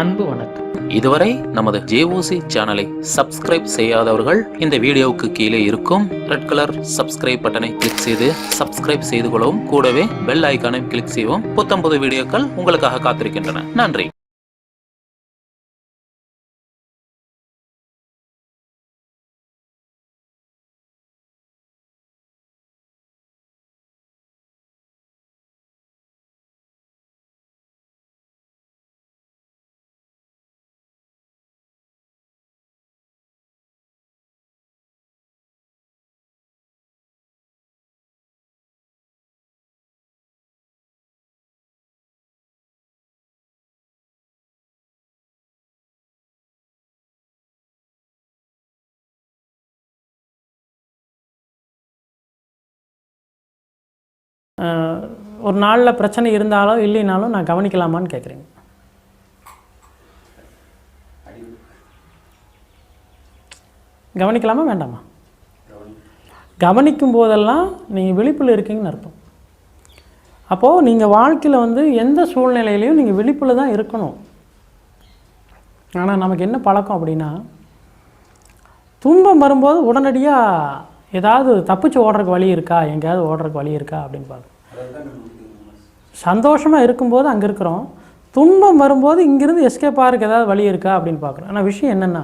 அன்பு வணக்கம். இதுவரை நமது ஜேஓசி சேனலை சப்ஸ்கிரைப் செய்யாதவர்கள் இந்த வீடியோவுக்கு கீழே இருக்கும் ரெட் கலர் சப்ஸ்கிரைப் பட்டனை கிளிக் செய்து சப்ஸ்கிரைப் செய்து கொள்ளவும். கூடவே பெல் ஐக்கானை கிளிக் செய்யவும். புத்தம்புது வீடியோக்கள் உங்களுக்காக காத்திருக்கின்றன. நன்றி. ஒரு நாளில் பிரச்சனை இருந்தாலோ இல்லைனாலும் நான் கவனிக்கலாமான்னு கேட்குறீங்க கவனிக்கலாமா வேண்டாமா? கவனிக்கும் போதெல்லாம் நீங்கள் விழிப்பில் இருக்கீங்கன்னு அர்த்தம். அப்போது நீங்கள் வாழ்க்கையில் வந்து எந்த சூழ்நிலையிலையும் நீங்கள் விழிப்பில் தான் இருக்கணும். ஆனால் நமக்கு என்ன பழக்கம் அப்படின்னா துன்பம் வரும்போது உடனடியாக ஏதாவது தப்பிச்சு ஓடுறக்கு வழி இருக்கா? எங்கேயாவது ஓடுறதுக்கு வழி இருக்கா? அப்படின்னு பார்க்கணும் சந்தோஷமாக இருக்கும்போது அங்கே இருக்கிறோம். துன்பம் வரும்போது இங்கேருந்து எஸ்கேப் ஆகிறதுக்கு ஏதாவது வழி இருக்கா? அப்படின்னு பார்க்குறோம். ஆனால் விஷயம் என்னென்னா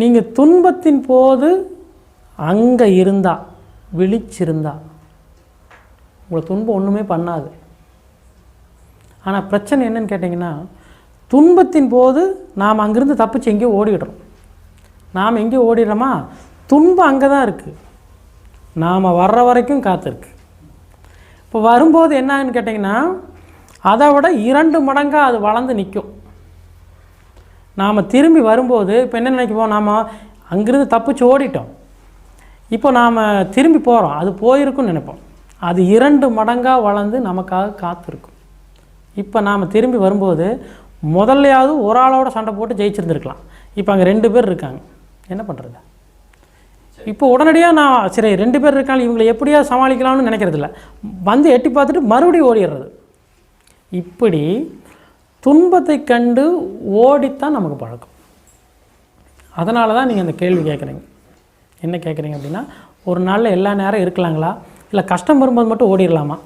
நீங்கள் துன்பத்தின் போது அங்கே இருந்தா விழிச்சிருந்தா உங்களை துன்பம் ஒன்றுமே பண்ணாது. ஆனால் பிரச்சனை என்னன்னு கேட்டிங்கன்னா துன்பத்தின் போது நாம் அங்கேருந்து தப்பிச்சு எங்கேயோ ஓடிடுறோம் நாம் எங்கே ஓடிடுறோமா? துன்பம் அங்கே தான் இருக்குது நாம் வர்ற வரைக்கும் காத்திருக்கு. இப்போ வரும்போது என்னன்னு கேட்டிங்கன்னா அதை விட இரண்டு மடங்காக அது வளர்ந்து நிற்கும். நாம் திரும்பி வரும்போது இப்போ என்ன நினைக்குவோம்? நாம் அங்கேருந்து தப்பிச்சு ஓடிட்டோம். இப்போ நாம் திரும்பி போகிறோம். அது போயிருக்குன்னு நினைப்போம். அது இரண்டு மடங்காக வளர்ந்து நமக்காக காத்திருக்கும். இப்போ நாம் திரும்பி வரும்போது முதல்லையாவது ஒரு ஆளோட சண்டை போட்டு ஜெயிச்சிருந்துருக்கலாம். இப்போ அங்கே ரெண்டு பேர் இருக்காங்க. என்ன பண்ணுறது இப்போ உடனடியாக நான் சரி ரெண்டு பேர் இருக்காங்க இவங்களை எப்படியா சமாளிக்கலாம்னு நினைக்கிறதில்ல. வந்து எட்டி பார்த்துட்டு மறுபடியும் ஓடிடுறது. இப்படி துன்பத்தை கண்டு ஓடித்தான் நமக்கு பழக்கம். அதனால தான் நீங்கள் அந்த கேள்வி கேட்குறீங்க என்ன கேட்குறீங்க அப்படின்னா ஒரு நாளில் எல்லா நேரம் இருக்கலாங்களா? இல்லை கஷ்டம் வரும்போது மட்டும் ஓடிடலாமா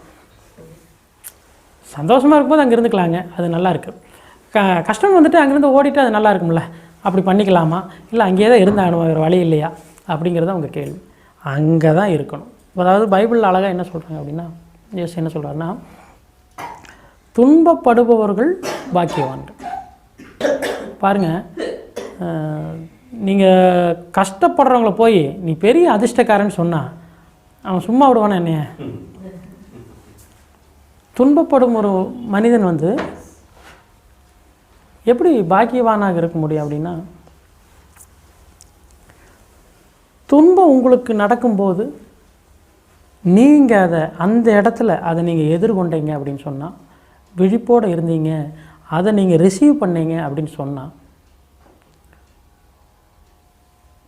சந்தோஷமாக இருக்கும்போது அங்கே இருந்துக்கலாங்க அது நல்லா இருக்குது க கஷ்டம் வந்துட்டு அங்கேருந்து ஓடிட்டு அது நல்லா இருக்கும்ல. அப்படி பண்ணிக்கலாமா? இல்லை அங்கேயே தான் இருந்தாகணும் வேறு வழி இல்லையா? அப்படிங்கிறது அவங்க கேள்வி. அங்கே தான் இருக்கணும். அதாவது பைபிளில் அழகாக என்ன சொல்கிறாங்க அப்படின்னா எஸ் என்ன சொல்கிறாருன்னா துன்பப்படுபவர்கள் பாக்கியவான்கள். பாருங்கள் நீங்கள் கஷ்டப்படுறவங்கள போய் நீ பெரிய அதிர்ஷ்டக்காரன்னு சொன்னா அவன் சும்மா விடுவானா என்னைய? துன்பப்படும் ஒரு மனிதன் வந்து எப்படி பாக்கியவானாக இருக்க முடியும் அப்படின்னா துன்பம் உங்களுக்கு நடக்கும்போது நீங்கள் அதை அந்த இடத்துல அதை நீங்கள் எதிர்கொண்டீங்க அப்படின்னு சொன்னால் விழிப்போடு இருந்தீங்க அதை நீங்கள் ரிசீவ் பண்ணீங்க அப்படின்னு சொன்னால்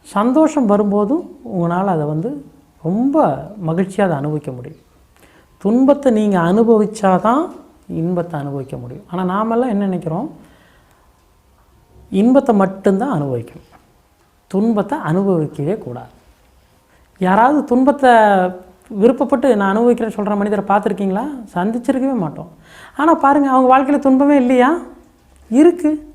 சந்தோஷம் வரும்போதும் உங்களால் அதை வந்து ரொம்ப மகிழ்ச்சியாக அதை அனுபவிக்க முடியும். துன்பத்தை நீங்கள் அனுபவித்தாதான் இன்பத்தை அனுபவிக்க முடியும். ஆனால் நாமெல்லாம் என்ன நினைக்கிறோம்? இன்பத்தை மட்டும்தான் அனுபவிக்கணும். துன்பத்தை அனுபவிக்கவே கூடாது. யாராவது துன்பத்தை விருப்பப்பட்டு நான் அனுபவிக்கிறேன்னு சொல்கிற மனிதரை பார்த்துருக்கீங்களா? சந்திச்சிருக்கவே மாட்டோம். ஆனால் பாருங்கள் அவங்க வாழ்க்கையில் துன்பமே இல்லையா? இருக்குது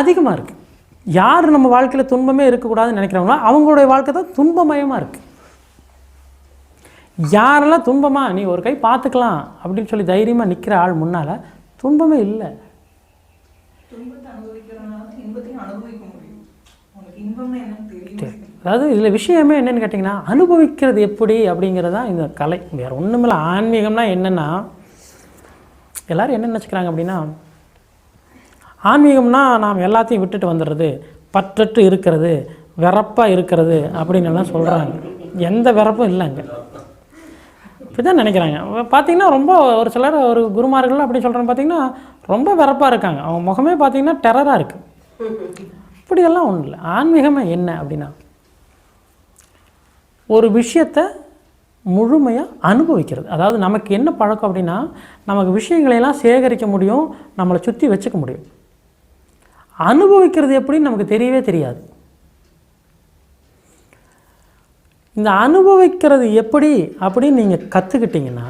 அதிகமாக இருக்குது யார் நம்ம வாழ்க்கையில் துன்பமே இருக்கக்கூடாதுன்னு நினைக்கிறவங்களோ அவங்களுடைய வாழ்க்கை தான் துன்பமயமாக இருக்குது யாரெல்லாம் துன்பமாக நீ ஒரு கை பார்த்துக்கலாம் அப்படின்னு சொல்லி தைரியமாக நிற்கிற ஆள் முன்னால் துன்பமே இல்லை. துன்பத்தை இன்பத்தையும் அனுபவிக்க முடியும். உனக்கு இன்பம்னா என்னன்னு தெரியும்? அதாவது இதில் விஷயமே என்னன்னு கேட்டிங்கன்னா அனுபவிக்கிறது எப்படி அப்படிங்கிறது தான் இந்த கலை. வேறு ஒன்றுமில்ல ஆன்மீகம்னா என்னென்னா எல்லாரும் என்ன நினச்சிக்கிறாங்க அப்படின்னா ஆன்மீகம்னா நாம் எல்லாத்தையும் விட்டுட்டு வந்துடுறது பற்றற்று இருக்கிறது வெறப்பாக இருக்கிறது அப்படின்னு எல்லாம் சொல்கிறாங்க எந்த வெறப்பும் இல்லைங்க இப்படி தான் நினைக்கிறாங்க. பார்த்தீங்கன்னா ரொம்ப ஒரு சிலர் ஒரு குருமார்கள் அப்படி சொல்கிறேன் பார்த்தீங்கன்னா ரொம்ப வரப்பாக இருக்காங்க. அவங்க முகமே பார்த்தீங்கன்னா டெரராக இருக்குது இப்படியெல்லாம் ஒன்றும் இல்லை. ஆன்மீகமாக என்ன அப்படின்னா ஒரு விஷயத்தை முழுமையாக அனுபவிக்கிறது. அதாவது நமக்கு என்ன பழக்கம் அப்படின்னா நமக்கு விஷயங்களையெல்லாம் சேகரிக்க முடியும் நம்மளை சுற்றி வச்சுக்க முடியும். அனுபவிக்கிறது எப்படின்னு நமக்கு தெரியவே தெரியாது. இந்த அனுபவிக்கிறது எப்படி அப்படின்னு நீங்கள் கற்றுக்கிட்டிங்கன்னா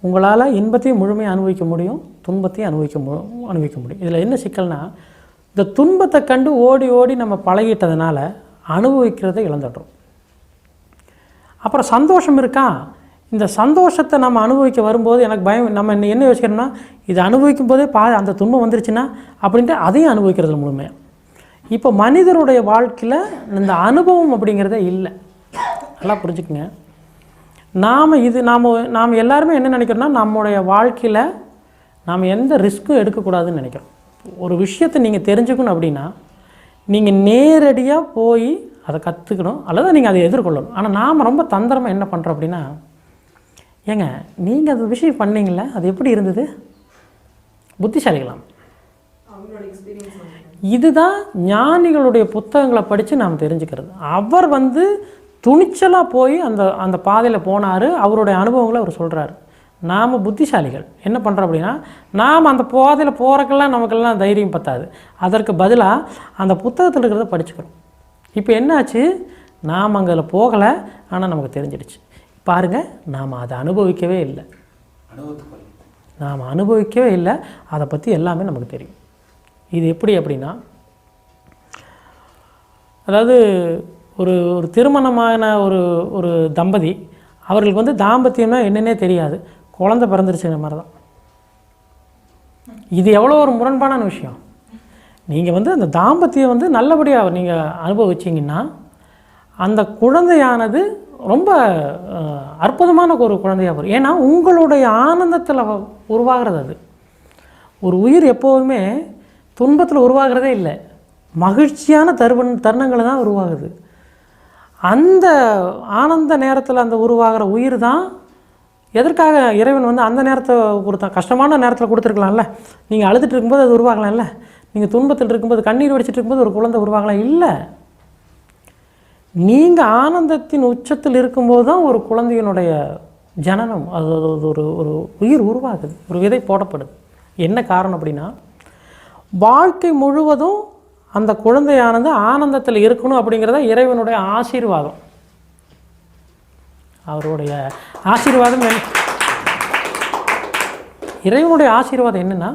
உங்களால் இன்பத்தையும் முழுமையாக அனுபவிக்க முடியும் துன்பத்தையும் அனுபவிக்க மு அனுபவிக்க முடியும். இதில் என்ன சிக்கல்னா இந்த துன்பத்தை கண்டு ஓடி ஓடி நம்ம பழகிட்டதுனால அனுபவிக்கிறதை இழந்துடுறோம். அப்புறம் சந்தோஷம் இருக்கா? இந்த சந்தோஷத்தை நம்ம அனுபவிக்க வரும்போது எனக்கு பயம் நம்ம என்ன- என்ன யோசிக்கிறோம்னா இது அனுபவிக்கும் போதே பா அந்த துன்பம் வந்துருச்சுன்னா அப்படின்ட்டு அதையும் அனுபவிக்கிறது முழுமையாக இப்போ மனிதருடைய வாழ்க்கையில் இந்த அனுபவம் அப்படிங்கிறதே இல்லை. நல்லா புரிஞ்சுக்குங்க. நாம் இது நாம் நாம் எல்லாருமே என்ன நினைக்கிறோம்னா நம்முடைய வாழ்க்கையில் நாம் எந்த ரிஸ்க்கும் எடுக்கக்கூடாதுன்னு நினைக்கிறோம். ஒரு விஷயத்தை நீங்கள் தெரிஞ்சுக்கணும் அப்படின்னா நீங்கள் நேரடியாக போய் அதை கற்றுக்கணும் அல்லது நீங்கள் அதை எதிர்கொள்ளணும். ஆனால் நாம் ரொம்ப தந்திரமாக என்ன பண்ணுறோம் அப்படின்னா ஏங்க நீங்கள் அந்த விஷயம் பண்ணீங்களே அது எப்படி இருந்தது? புத்திசாலிகளாம். இதுதான் ஞானிகளுடைய புத்தகங்களை படித்து நாம் தெரிஞ்சுக்கிறது. அவர் வந்து துணிச்சலாக போய் அந்த அந்த பாதையில் போனார். அவருடைய அனுபவங்களை அவர் சொல்கிறாரு நாம் புத்திசாலிகள். என்ன பண்ணுறோம் அப்படின்னா நாம் அந்த பாதையில் போகிறக்கெல்லாம் நமக்கெல்லாம் தைரியம் பத்தாது. அதற்கு பதிலாக அந்த புத்தகத்தில் இருக்கிறத படிச்சுக்கிறோம். இப்போ என்னாச்சு நாம் அங்கே அதில் போகலை. ஆனால் நமக்கு தெரிஞ்சிடுச்சு. பாருங்கள் நாம் அதை அனுபவிக்கவே இல்லை. நாம் அனுபவிக்கவே இல்லை. அதை பற்றி எல்லாமே நமக்கு தெரியும். இது எப்படி அப்படின்னா அதாவது ஒரு ஒரு திருமணமான ஒரு ஒரு தம்பதி அவர்களுக்கு வந்து தாம்பத்தியம்னா என்னென்னே தெரியாது. குழந்தை பிறந்துருச்சுங்கிற மாதிரி தான் இது எவ்வளோ ஒரு முரண்பாடான விஷயம். நீங்கள் வந்து அந்த தாம்பத்தியம் வந்து நல்லபடியாக நீங்கள் அனுபவிச்சிங்கன்னா அந்த குழந்தையானது ரொம்ப அற்புதமான ஒரு குழந்தையாக வரும். ஏன்னா உங்களுடைய ஆனந்தத்தில் உருவாகிறது அது. ஒரு உயிர் எப்போதுமே துன்பத்தில் உருவாகிறதே இல்லை. மகிழ்ச்சியான தருவன் தருணங்களை தான் உருவாகுது. அந்த ஆனந்த நேரத்தில் அந்த உருவாகிற உயிர் தான் எதற்காக இறைவன் வந்து அந்த நேரத்தை கொடுத்தான்? கஷ்டமான நேரத்தில் கொடுத்துருக்கலாம்ல. நீங்கள் அழுதுட்டு இருக்கும்போது அது உருவாகலாம்ல. நீங்கள் துன்பத்தில் இருக்கும்போது கண்ணீர் வடிச்சிட்டு இருக்கும்போது ஒரு குழந்தை உருவாகலாம். இல்லை. நீங்கள் ஆனந்தத்தின் உச்சத்தில் இருக்கும்போது தான் ஒரு குழந்தையினுடைய ஜனனம் அது அது ஒரு ஒரு உயிர் உருவாகுது. ஒரு விதை போடப்படுது. என்ன காரணம் அப்படின்னா வாழ்க்கை முழுவதும் அந்த குழந்தையானது ஆனந்தத்தில் இருக்கணும் அப்படிங்கிறத இறைவனுடைய ஆசீர்வாதம். அவருடைய ஆசீர்வாதம் என்ன? இறைவனுடைய ஆசீர்வாதம் என்னென்னா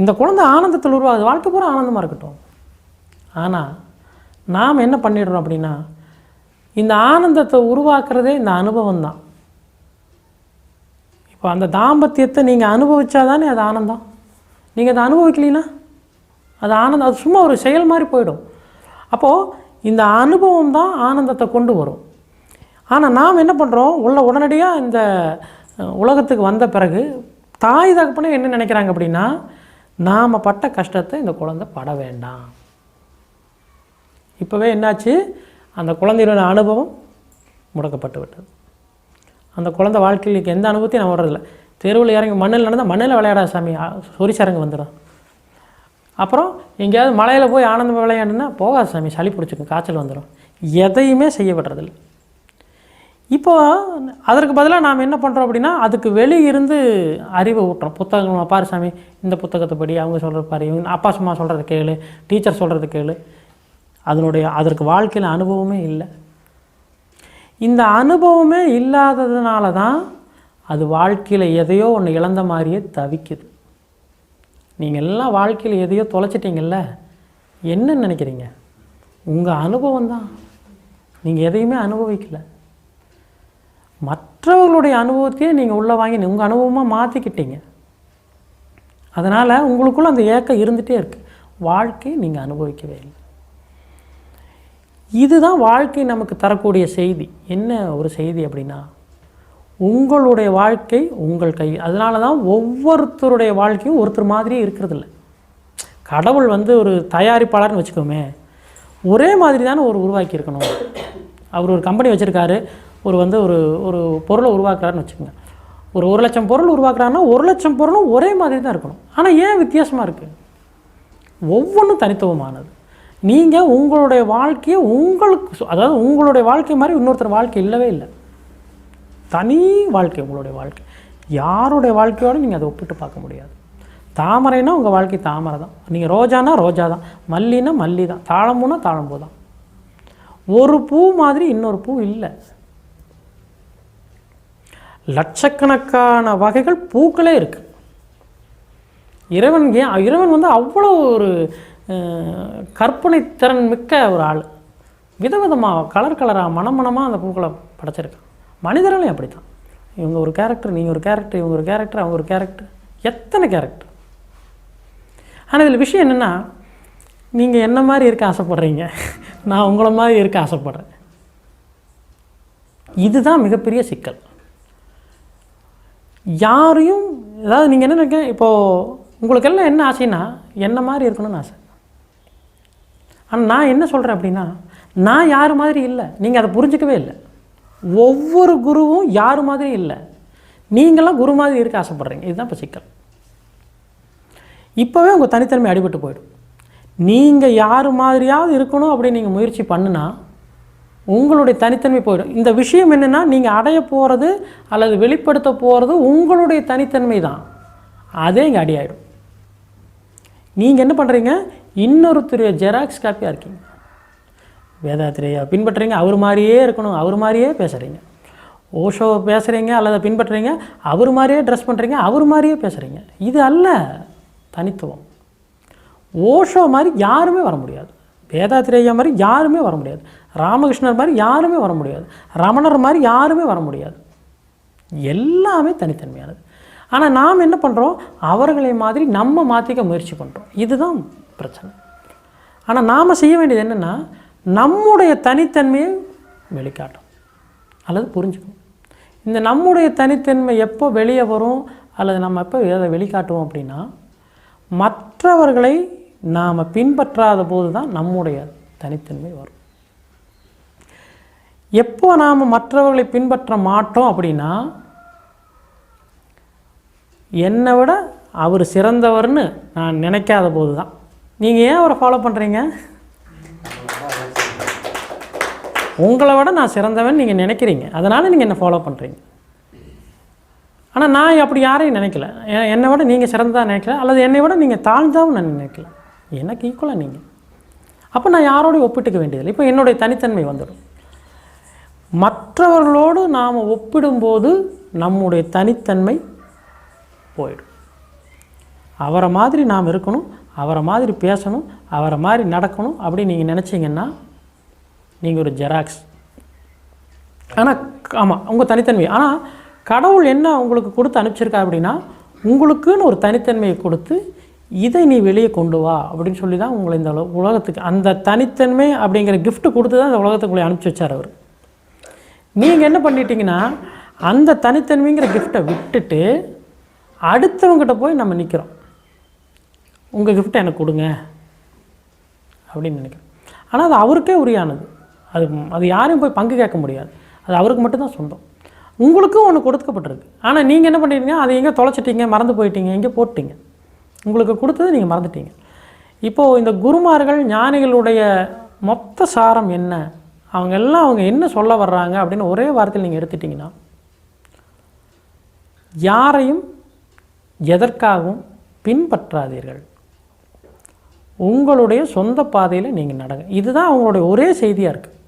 இந்த குழந்தை ஆனந்தத்தில் உருவாகுது வாழ்க்கை பூரா ஆனந்தமாக இருக்கட்டும். ஆனால் நாம் என்ன பண்ணிடுறோம் அப்படின்னா இந்த ஆனந்தத்தை உருவாக்குறதே இந்த அனுபவம் தான். இப்போ அந்த தாம்பத்தியத்தை நீங்கள் அனுபவிச்சாதானே அது ஆனந்தம்? நீங்கள் அதை அனுபவிக்கலைன்னா அது ஆனந்தம் அது சும்மா ஒரு செயல் மாதிரி போயிடும். அப்போது இந்த அனுபவம் தான் ஆனந்தத்தை கொண்டு வரும். ஆனால் நாம் என்ன பண்ணுறோம் உள்ள உடனடியாக இந்த உலகத்துக்கு வந்த பிறகு தாய் தகப்பனே என்ன நினைக்கிறாங்க அப்படின்னா நாம் பட்ட கஷ்டத்தை இந்த குழந்தை பட வேண்டாம். இப்போவே என்னாச்சு? அந்த குழந்தையோட அனுபவம் முடக்கப்பட்டு விட்டது. அந்த குழந்தை வாழ்க்கையில் எந்த அனுபவத்தையும் நான் வர்றதில்லை தெருவில் இறங்கி மண்ணில் நடந்தால் மண்ணில் விளையாடா சாமி. சொரிசரங்கு வந்துடும் அப்புறம் எங்கேயாவது மலையில் போய் ஆனந்தமாக விளையாண்டுன்னா போகாது சாமி சளி பிடிச்சிக்கும் காய்ச்சல் வந்துடும் எதையுமே செய்ய விடுறதில்ல இப்போ அதற்கு பதிலாக நாம் என்ன பண்ணுறோம் அப்படின்னா அதுக்கு வெளியிருந்து அறிவை ஊட்டுறோம். புத்தகங்கள் பாரு சாமி இந்த புத்தகத்தை படி அவங்க சொல்கிற பாரு இவங்க அப்பா சும்மா சொல்கிறத கேளு டீச்சர் சொல்கிறத கேளு. அதனுடைய அதற்கு வாழ்க்கையில் அனுபவமே இல்லை. இந்த அனுபவமே இல்லாததுனால தான் அது வாழ்க்கையில் எதையோ ஒன்று இழந்த மாதிரியே தவிக்குது. நீங்கள் எல்லாம் வாழ்க்கையில் எதையோ தொலைச்சிட்டிங்கள்ல என்ன நினைக்கிறீங்க? உங்கள் அனுபவம் தான். நீங்கள் எதையுமே அனுபவிக்கல. மற்றவர்களுடைய அனுபவத்தையே நீங்கள் உள்ளே வாங்கி உங்கள் அனுபவமாக மாற்றிக்கிட்டீங்க அதனால் உங்களுக்குள்ள அந்த ஏக்கம் இருந்துகிட்டே இருக்குது வாழ்க்கையை நீங்கள் அனுபவிக்கவே இல்லை. இதுதான் வாழ்க்கை நமக்கு தரக்கூடிய செய்தி. என்ன ஒரு செய்தி அப்படின்னா உங்களுடைய வாழ்க்கை உங்கள் கை. அதனால தான் ஒவ்வொருத்தருடைய வாழ்க்கையும் ஒருத்தர் மாதிரியே இருக்கிறதில்ல. கடவுள் வந்து ஒரு தயாரிப்பாளர்னு வச்சுக்கோமே. ஒரே மாதிரி தானே ஒரு உருவாக்கி இருக்கணும். அவர் ஒரு கம்பெனி வச்சுருக்காரு. ஒரு வந்து ஒரு ஒரு பொருளை உருவாக்குறாருன்னு வச்சுக்கோங்க. ஒரு ஒரு லட்சம் பொருள் உருவாக்குறாருன்னா ஒரு லட்சம் பொருளும் ஒரே மாதிரி தான் இருக்கணும். ஆனால் ஏன் வித்தியாசமாக இருக்குது ஒவ்வொன்றும் தனித்துவமானது. நீங்கள் உங்களுடைய வாழ்க்கையை உங்களுக்கு சு- அதாவது உங்களுடைய வாழ்க்கை மாதிரி இன்னொருத்தர் வாழ்க்கை இல்லவே இல்லை. தனி வாழ்க்கை உங்களுடைய வாழ்க்கை. யாருடைய வாழ்க்கையோடு நீங்கள் அதை ஒப்பிட்டு பார்க்க முடியாது. தாமரைனா உங்கள் வாழ்க்கை தாமரை தான். நீங்கள் ரோஜானா ரோஜா தான். மல்லினா மல்லி தான். தாழம்பூனா தாழம்பூ தான். ஒரு பூ மாதிரி இன்னொரு பூ இல்லை. லட்சக்கணக்கான வகைகள் பூக்களே இருக்குது இறைவன் ஏன் இறைவன் வந்து அவ்வளோ ஒரு கற்பனை திறன் மிக்க ஒரு ஆள். விதவிதமாக கலர் கலராக மனமனமாக அந்த பூக்களை படைச்சிருக்கான். மனிதர்களையும் அப்படி தான் இவங்க ஒரு கேரக்டர் நீங்கள் ஒரு கேரக்டர் இவங்க ஒரு கேரக்டர் அவங்க ஒரு கேரக்டர் எத்தனை கேரக்டர் ஆனால் இதில் விஷயம் என்னென்னா நீங்கள் என்ன மாதிரி இருக்க ஆசைப்பட்றீங்க? நான் உங்களை மாதிரி இருக்க ஆசைப்பட்றேன். இதுதான் மிகப்பெரிய சிக்கல். யாரையும் அதாவது நீங்கள் என்ன நினைக்க இப்போது உங்களுக்கெல்லாம் என்ன ஆசைன்னா என்ன மாதிரி இருக்கணும்னு ஆசை. ஆனால் நான் என்ன சொல்கிறேன் அப்படின்னா நான் யார் மாதிரி இல்லை. நீங்கள் அதை புரிஞ்சிக்கவே இல்லை. ஒவ்வொரு குருவும் யார் மாதிரி இல்லை? நீங்களாம் குரு மாதிரி இருக்க ஆசைப்பட்றீங்க. இதுதான் இப்போ சிக்கல். இப்போவே உங்கள் தனித்தன்மை அடிபட்டு போயிடும். நீங்கள் யார் மாதிரியாவது இருக்கணும் அப்படின்னு நீங்கள் முயற்சி பண்ணுனா உங்களுடைய தனித்தன்மை போயிடும். இந்த விஷயம் என்னென்னா நீங்கள் அடைய போகிறது அல்லது வெளிப்படுத்த போகிறது உங்களுடைய தனித்தன்மை தான். அதே இங்கே அடியாயிடும் நீங்கள் என்ன பண்ணுறீங்க இன்னொருத்தருடைய ஜெராக்ஸ் காப்பியாக இருக்கீங்க. வேதாத்திரையா பின்பற்றுறீங்க அவர் மாதிரியே இருக்கணும் அவர் மாதிரியே பேசுகிறீங்க ஓஷோ பேசுகிறீங்க அல்லது பின்பற்றுறீங்க அவர் மாதிரியே ட்ரெஸ் பண்ணுறீங்க அவர் மாதிரியே பேசுகிறீங்க இது அல்ல தனித்துவம். ஓஷோ மாதிரி யாருமே வர முடியாது. வேதாத்திரேயா மாதிரி யாருமே வர முடியாது. ராமகிருஷ்ணர் மாதிரி யாருமே வர முடியாது. ரமணர் மாதிரி யாருமே வர முடியாது. எல்லாமே தனித்தன்மையானது. ஆனால் நாம் என்ன பண்ணுறோம் அவர்களை மாதிரி நம்ம மாற்றிக்க முயற்சி பண்ணுறோம் இதுதான் பிரச்சனை. ஆனால் நாம் செய்ய வேண்டியது என்னென்னா நம்முடைய தனித்தன்மையை வெளிக்காட்டும். அல்லது புரிஞ்சுக்கணும். இந்த நம்முடைய தனித்தன்மை எப்போ வெளியே வரும் அல்லது நம்ம எப்போ எதை வெளிக்காட்டுவோம் அப்படின்னா மற்றவர்களை நாம் பின்பற்றாத போது தான் நம்முடைய தனித்தன்மை வரும். எப்போ நாம் மற்றவர்களை பின்பற்ற மாட்டோம் அப்படின்னா என்னை விட அவர் சிறந்தவர்னு நான் நினைக்காத போது தான் நீங்கள் ஏன் அவரை ஃபாலோ பண்ணுறீங்க உங்களை விட நான் சிறந்தவன் நீங்கள் நினைக்கிறீங்க. அதனால் நீங்கள் என்னை ஃபாலோ பண்ணுறீங்க ஆனால் நான் அப்படி யாரையும் நினைக்கல. என்னை விட நீங்கள் சிறந்ததாக நினைக்கல. அல்லது என்னை விட நீங்கள் தாழ்ந்தாவும் நான் நினைக்கல. எனக்கு ஈக்குவலாக நீங்கள் அப்போ நான் யாரோடையும் ஒப்பிட்டுக்க வேண்டியதில்லை. இப்போ என்னுடைய தனித்தன்மை வந்துடும். மற்றவர்களோடு நாம் ஒப்பிடும்போது நம்முடைய தனித்தன்மை போயிடும். அவரை மாதிரி நாம் இருக்கணும் அவரை மாதிரி பேசணும் அவரை மாதிரி நடக்கணும் அப்படின்னு நீங்கள் நினச்சிங்கன்னா நீங்கள் ஒரு ஜெராக்ஸ் ஆனால் ஆமாம் உங்கள் தனித்தன்மை ஆனால் கடவுள் என்ன உங்களுக்கு கொடுத்து அனுப்பிச்சிருக்கா அப்படின்னா உங்களுக்குன்னு ஒரு தனித்தன்மையை கொடுத்து இதை நீ வெளியே கொண்டு வா அப்படின்னு சொல்லி தான் உங்களை இந்த உலகத்துக்கு அந்த தனித்தன்மை அப்படிங்கிற கிஃப்ட் கொடுத்து தான் இந்த உலகத்துக்குள்ளே அனுப்பிச்சி வச்சார் அவர். நீங்கள் என்ன பண்ணிட்டீங்கன்னா அந்த தனித்தன்மைங்கிற கிஃப்டை விட்டுட்டு அடுத்தவங்ககிட்ட போய் நம்ம நிற்கிறோம் உங்கள் கிஃப்ட்டை எனக்கு கொடுங்க அப்படின்னு நினைக்கிறேன் ஆனால் அது அவருக்கே உரியானது. அது அது யாரையும் போய் பங்கு கேட்க முடியாது. அது அவருக்கு மட்டும்தான் சொந்தம். உங்களுக்கும் ஒன்று கொடுக்கப்பட்டிருக்கு. ஆனால் நீங்கள் என்ன பண்ணிட்டீங்க? அதை எங்கே தொலைச்சிட்டீங்க? மறந்து போயிட்டீங்க? எங்கே போட்டீங்க? உங்களுக்கு கொடுத்தது நீங்கள் மறந்துட்டீங்க. இப்போது இந்த குருமார்கள் ஞானிகளுடைய மொத்த சாரம் என்ன? அவங்க எல்லாம் அவங்க என்ன சொல்ல வர்றாங்க? அப்படின்னு ஒரே வார்த்தையில் நீங்கள் எடுத்துட்டிங்கன்னா யாரையும் எதற்காகவும் பின்பற்றாதீர்கள். உங்களுடைய சொந்த பாதையில் நீங்கள் நடங்க. இதுதான் அவங்களுடைய ஒரே செய்தியாக இருக்குது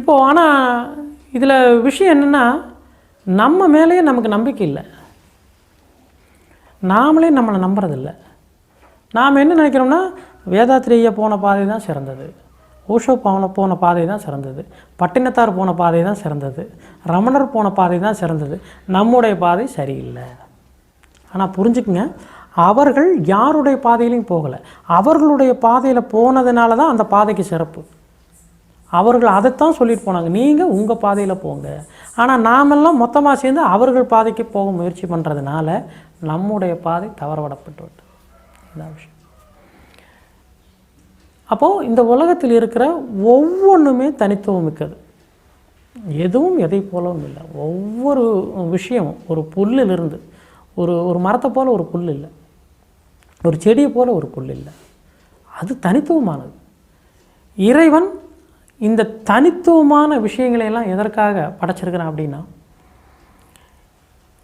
இப்போது ஆனால் இதில் விஷயம் என்னென்னா நம்ம மேலேயே நமக்கு நம்பிக்கை இல்லை. நாமளே நம்மளை நம்புறதில்ல. நாம் என்ன நினைக்கிறோம்னா வேதாத்திரேய போன பாதை தான் சிறந்தது. ஓஷோ போன போன பாதை தான் சிறந்தது. பட்டினத்தார் போன பாதை தான் சிறந்தது. ரமணர் போன பாதை தான் சிறந்தது. நம்முடைய பாதை சரியில்லை. ஆனால் புரிஞ்சுக்குங்க. அவர்கள் யாருடைய பாதையிலையும் போகலை. அவர்களுடைய பாதையில் போனதுனால தான் அந்த பாதைக்கு சிறப்பு. அவர்கள் அதைத்தான் சொல்லிட்டு போனாங்க. நீங்கள் உங்கள் பாதையில் போங்க. ஆனால் நாமெல்லாம் மொத்தமாக சேர்ந்து அவர்கள் பாதைக்கு போக முயற்சி பண்ணுறதுனால நம்முடைய பாதை தவறவிடப்பட்டு விட்டு இதான் விஷயம். அப்போது இந்த உலகத்தில் இருக்கிற ஒவ்வொன்றுமே தனித்துவம் மிக்கது. எதுவும் எதை போலவும் இல்லை. ஒவ்வொரு விஷயமும் ஒரு புல்லிலிருந்து ஒரு ஒரு மரத்தை போல் ஒரு புல் இல்லை ஒரு செடியை போல் ஒரு புல் இல்லை அது தனித்துவமானது. இறைவன் இந்த தனித்துவமான விஷயங்களை எல்லாம் எதற்காக படைச்சிருக்கிறேன் அப்படின்னா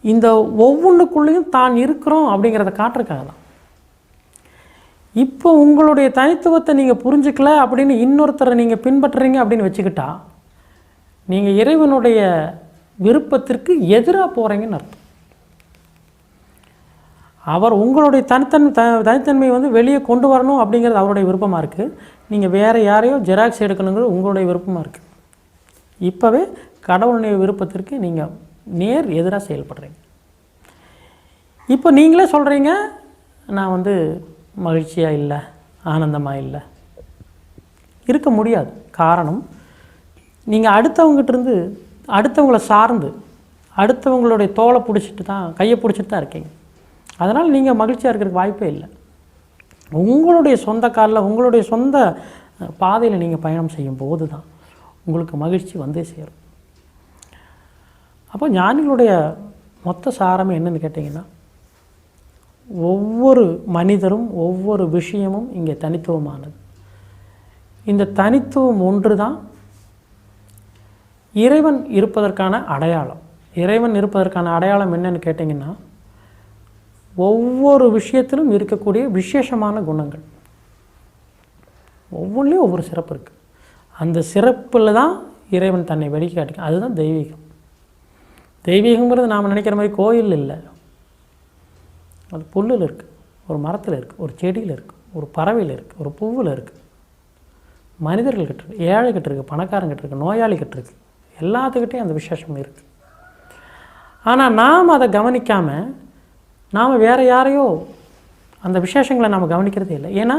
இந்த ஒவ்வொன்றுக்குள்ளேயும் தான் இருக்கிறோம் அப்படிங்கிறத காட்டிருக்காங்க தான். இப்போ உங்களுடைய தனித்துவத்தை நீங்கள் புரிஞ்சுக்கல அப்படின்னு இன்னொருத்தரை நீங்கள் பின்பற்றுறீங்க அப்படின்னு வச்சுக்கிட்டா நீங்கள் இறைவனுடைய விருப்பத்திற்கு எதிராக போகிறீங்கன்னு அர்த்தம். அவர் உங்களுடைய தனித்தன்மை த தனித்தன்மையை வந்து வெளியே கொண்டு வரணும் அப்படிங்கிறது அவருடைய விருப்பமாக இருக்குது நீங்கள் வேறு யாரையோ ஜெராக்ஸ் எடுக்கணுங்கிறது உங்களுடைய விருப்பமாக இருக்குது இப்போவே கடவுளுடைய விருப்பத்திற்கு நீங்கள் நேர் எதிராக செயல்படுறீங்க. இப்போ நீங்களே சொல்கிறீங்க நான் வந்து மகிழ்ச்சியாக இல்லை ஆனந்தமாக இல்லை. இருக்க முடியாது. காரணம் நீங்கள் அடுத்தவங்ககிட்டருந்து அடுத்தவங்கள சார்ந்து அடுத்தவங்களுடைய தோலை பிடிச்சிட்டு தான் கையை பிடிச்சிட்டு தான் இருக்கீங்க. அதனால் நீங்கள் மகிழ்ச்சியாக இருக்கிறதுக்கு வாய்ப்பே இல்லை. உங்களுடைய சொந்த காலில் உங்களுடைய சொந்த பாதையில் நீங்கள் பயணம் செய்யும் போது தான் உங்களுக்கு மகிழ்ச்சி வந்தே சேரும். அப்போ ஞானிகளுடைய மொத்த சாரமே என்னன்னு கேட்டிங்கன்னா ஒவ்வொரு மனிதரும் ஒவ்வொரு விஷயமும் இங்கே தனித்துவமானது. இந்த தனித்துவம் ஒன்று தான் இறைவன் இருப்பதற்கான அடையாளம். இறைவன் இருப்பதற்கான அடையாளம் என்னன்னு கேட்டிங்கன்னா ஒவ்வொரு விஷயத்திலும் இருக்கக்கூடிய விசேஷமான குணங்கள். ஒவ்வொன்றிலையும் ஒவ்வொரு சிறப்பு இருக்குது அந்த சிறப்பில் தான் இறைவன் தன்னை வெளிக்காட்டிக்கும் அதுதான் தெய்வீகம். தெய்வீகங்கிறது நாம் நினைக்கிற மாதிரி கோயில் இல்லை. அது புல்லில் இருக்குது ஒரு மரத்தில் இருக்குது ஒரு செடியில் இருக்குது ஒரு பறவையில் இருக்குது ஒரு பூவில் இருக்குது மனிதர்கள்கிட்ட ஏழை ஏழைகிட்ட இருக்குது பணக்காரங்கிட்ட இருக்குது நோயாளிகிட்ட இருக்குது எல்லாத்துக்கிட்டையும் அந்த விசேஷம் இருக்குது ஆனால் நாம் அதை கவனிக்காமல் நாம் வேறு யாரையோ அந்த விசேஷங்களை நாம் கவனிக்கிறதே இல்லை. ஏன்னா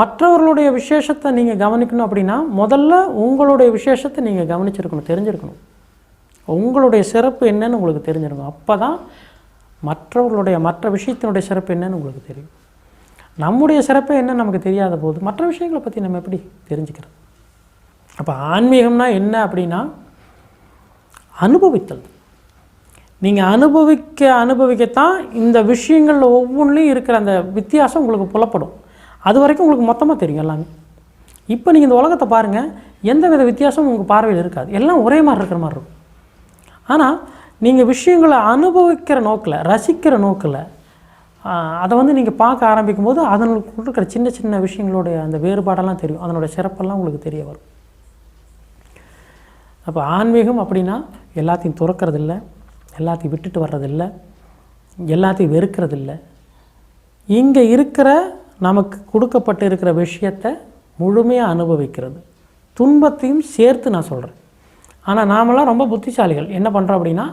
மற்றவர்களுடைய விசேஷத்தை நீங்கள் கவனிக்கணும் அப்படின்னா முதல்ல உங்களுடைய விசேஷத்தை நீங்கள் கவனிச்சிருக்கணும் தெரிஞ்சிருக்கணும். உங்களுடைய சிறப்பு என்னன்னு உங்களுக்கு தெரிஞ்சிருக்கும். அப்போ தான் மற்றவர்களுடைய மற்ற விஷயத்தினுடைய சிறப்பு என்னன்னு உங்களுக்கு தெரியும். நம்முடைய சிறப்பு என்ன நமக்கு தெரியாத போது மற்ற விஷயங்களை பற்றி நம்ம எப்படி தெரிஞ்சுக்கிறது? அப்போ ஆன்மீகம்னா என்ன அப்படின்னா அனுபவித்தல். நீங்கள் அனுபவிக்க அனுபவிக்கத்தான் இந்த விஷயங்களில் ஒவ்வொன்றிலையும் இருக்கிற அந்த வித்தியாசம் உங்களுக்கு புலப்படும். அது வரைக்கும் உங்களுக்கு மொத்தமாக தெரியும் எல்லாமே. இப்போ நீங்கள் இந்த உலகத்தை பாருங்கள் எந்த வித வித்தியாசமும் உங்கள் பார்வையில் இருக்காது. எல்லாம் ஒரே மாதிரி இருக்கிற மாதிரி இருக்கும். ஆனால் நீங்கள் விஷயங்களை அனுபவிக்கிற நோக்கில் ரசிக்கிற நோக்கில் அதை வந்து நீங்கள் பார்க்க ஆரம்பிக்கும் போது அதனுக்கு இருக்கிற சின்ன சின்ன விஷயங்களுடைய அந்த வேறுபாடெல்லாம் தெரியும். அதனுடைய சிறப்பெல்லாம் உங்களுக்கு தெரிய வரும். அப்போ ஆன்மீகம் அப்படின்னா எல்லாத்தையும் துறக்கிறதில்ல. எல்லாத்தையும் விட்டுட்டு வர்றதில்ல. எல்லாத்தையும் வெறுக்கிறதில்ல. இங்கே இருக்கிற நமக்கு கொடுக்கப்பட்டு இருக்கிற விஷயத்தை முழுமையாக அனுபவிக்கிறது. துன்பத்தையும் சேர்த்து நான் சொல்கிறேன் ஆனால் நாமெல்லாம் ரொம்ப புத்திசாலிகள். என்ன பண்ணுறோம் அப்படின்னா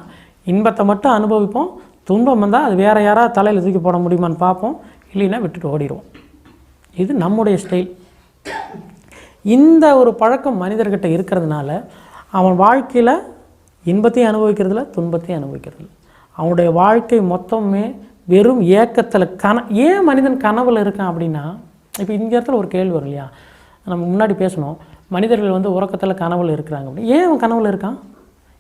இன்பத்தை மட்டும் அனுபவிப்போம். துன்பம் வந்தால் அது வேறு யாராவது தலையில் தூக்கி போட முடியுமான்னு பார்ப்போம். இல்லைன்னா விட்டுட்டு ஓடிடுவோம். இது நம்முடைய ஸ்டைல் இந்த ஒரு பழக்கம் மனிதர்கிட்ட இருக்கிறதுனால அவன் வாழ்க்கையில் இன்பத்தையும் அனுபவிக்கிறதில்ல துன்பத்தையும் அனுபவிக்கிறதில்ல. அவனுடைய வாழ்க்கை மொத்தமே வெறும் ஏக்கத்தில் கன ஏன் மனிதன் கனவில் இருக்கான் அப்படின்னா இப்போ இந்த இடத்துல ஒரு கேள்வி வரும் இல்லையா? நம்ம முன்னாடி பேசணும் மனிதர்கள் வந்து உறக்கத்தில் கனவில் இருக்கிறாங்க அப்படின்னு. ஏன் அவன் கனவில் இருக்கான்?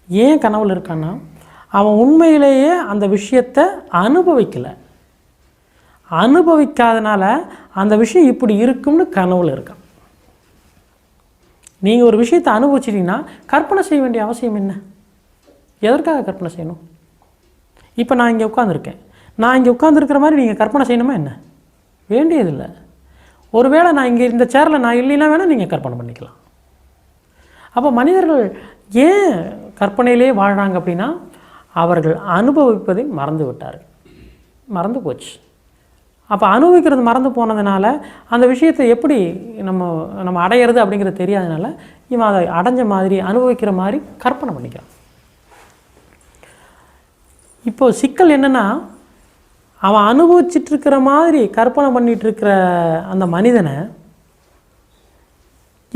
ஏன் கனவில் இருக்கான்னா அவன் உண்மையிலேயே அந்த விஷயத்தை அனுபவிக்கலை. அனுபவிக்காதனால அந்த விஷயம் இப்படி இருக்கும்னு கனவில் இருக்கான். நீங்கள் ஒரு விஷயத்தை அனுபவிச்சிட்டிங்கன்னா கற்பனை செய்ய வேண்டிய அவசியம் என்ன? எதற்காக கற்பனை செய்யணும்? இப்போ நான் இங்கே உட்காந்துருக்கேன் நான் இங்கே உட்காந்துருக்கிற மாதிரி நீங்கள் கற்பனை செய்யணுமா என்ன? வேண்டியதில்லை. ஒருவேளை நான் இங்கே இந்த சேரில் நான் இல்லைன்னா வேணால் நீங்கள் கற்பனை பண்ணிக்கலாம். அப்போ மனிதர்கள் ஏன் கற்பனையிலே வாழ்கிறாங்க அப்படின்னா அவர்கள் அனுபவிப்பதை மறந்து விட்டார் மறந்து போச்சு. அப்போ அனுபவிக்கிறது மறந்து போனதுனால அந்த விஷயத்தை எப்படி நம்ம நம்ம அடையிறது அப்படிங்கிறது தெரியாதனால இவன் அதை அடைஞ்ச மாதிரி அனுபவிக்கிற மாதிரி கற்பனை பண்ணிக்கிறான். இப்போது சிக்கல் என்னென்னா அவன் அனுபவிச்சிட்ருக்கிற மாதிரி கற்பனை பண்ணிகிட்ருக்கிற இருக்கிற அந்த மனிதனை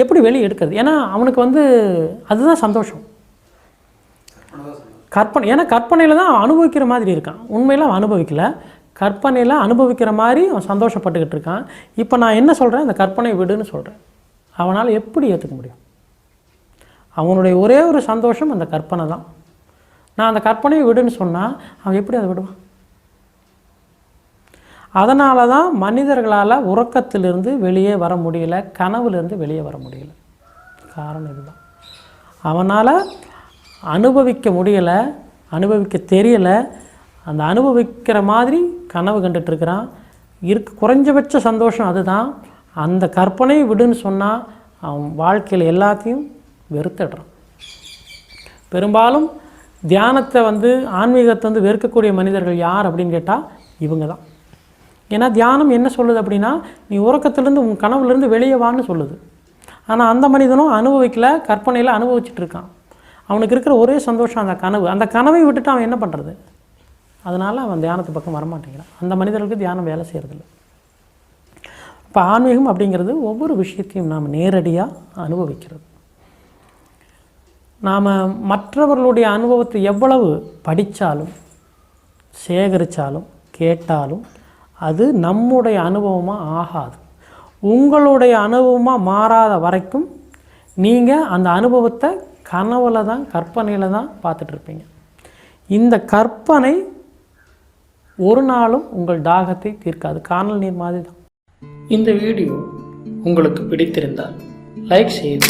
எப்படி வெளியே எடுக்கிறது? ஏன்னா அவனுக்கு வந்து அதுதான் சந்தோஷம். கற்பனை ஏன்னா கற்பனையில் தான் அவன் அனுபவிக்கிற மாதிரி இருக்கான். உண்மையில் அவன் அனுபவிக்கலை. கற்பனையில் அனுபவிக்கிற மாதிரி அவன் சந்தோஷப்பட்டுக்கிட்டு இருக்கான். இப்போ நான் என்ன சொல்கிறேன் அந்த கற்பனை விடுன்னு சொல்கிறேன் அவனால் எப்படி ஏற்றுக்க முடியும்? அவனுடைய ஒரே ஒரு சந்தோஷம் அந்த கற்பனை தான். நான் அந்த கற்பனையை விடுன்னு சொன்னால் அவன் எப்படி அதை விடுவான்? அதனால தான் மனிதர்களால் உறக்கத்திலிருந்து வெளியே வர முடியல கனவுலேருந்து வெளியே வர முடியல. காரணம் இதுதான். அவனால் அனுபவிக்க முடியலை அனுபவிக்க தெரியலை அந்த அனுபவிக்கிற மாதிரி கனவு கண்டுட்ருக்கிறான் இருக்க இருக்கு குறைஞ்சபட்ச சந்தோஷம் அதுதான். அந்த கற்பனை விடுன்னு சொன்னால் அவன் வாழ்க்கையில் எல்லாத்தையும் வெறுத்துடுறான். பெரும்பாலும் தியானத்தை வந்து ஆன்மீகத்தை வந்து வெறுக்கக்கூடிய மனிதர்கள் யார் அப்படின்னு கேட்டால் இவங்க தான் ஏன்னா தியானம் என்ன சொல்லுது அப்படின்னா நீ உறக்கத்துலேருந்து உன் கனவுலேருந்து வெளியே வான்னு சொல்லுது. ஆனால் அந்த மனிதனும் அனுபவிக்கல கற்பனையில் அனுபவிச்சுட்டு இருக்கான் அவனுக்கு இருக்கிற ஒரே சந்தோஷம் அந்த கனவு. அந்த கனவை விட்டுட்டு அவன் என்ன பண்ணுறது அதனால் அவன் தியானத்து பக்கம் வரமாட்டேங்கிறான். அந்த மனிதர்களுக்கு தியானம் வேலை செய்கிறதில்ல இப்போ ஆன்மீகம் அப்படிங்கிறது ஒவ்வொரு விஷயத்தையும் நாம் நேரடியாக அனுபவிக்கிறது. நாம் மற்றவர்களுடைய அனுபவத்தை எவ்வளவு படித்தாலும் சேகரித்தாலும் கேட்டாலும் அது நம்முடைய அனுபவமாக ஆகாது. உங்களுடைய அனுபவமாக மாறாத வரைக்கும் நீங்கள் அந்த அனுபவத்தை கனவுல தான் கற்பனையில் தான் பார்த்துட்ருப்பீங்க இந்த கற்பனை ஒரு நாளும் உங்கள் தாகத்தை தீர்க்காது. காணல் நீர் மாதிரி தான். இந்த வீடியோ உங்களுக்கு பிடித்திருந்தால் லைக் செய்து